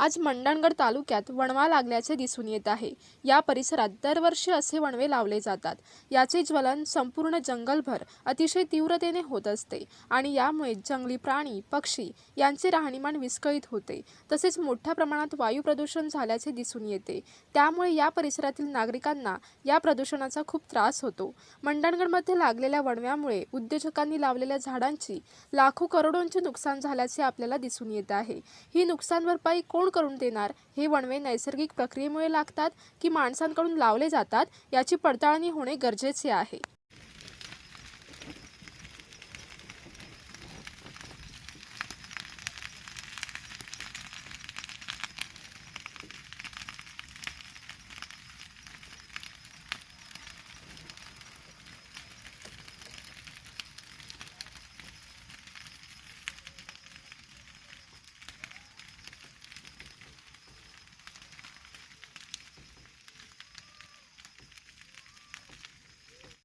आज मंडणगड तालुक्यात वणवा लागल्याचे दिसून येत आहे. या परिसरात दरवर्षी असे वणवे लावले जातात. याचे ज्वलन संपूर्ण जंगलभर अतिशय तीव्रतेने होत असते आणि यामुळे जंगली प्राणी पक्षी यांचे राहणीमान विस्कळीत होते. तसेच मोठ्या प्रमाणात वायू प्रदूषण झाल्याचे दिसून येते. त्यामुळे या परिसरातील नागरिकांना या प्रदूषणाचा खूप त्रास होतो. मंडणगडमध्ये लागलेल्या वणव्यामुळे उद्योजकांनी लावलेल्या झाडांची लाखो करोडोंचे नुकसान झाल्याचे आपल्याला दिसून येत आहे. ही नुकसान भरपाई कोण करून देणार. हे वणवे नैसर्गिक प्रक्रियेमुळे लागतात की माणसांकडून लावले जातात याची पडताळणी होणे गरजेचे आहे.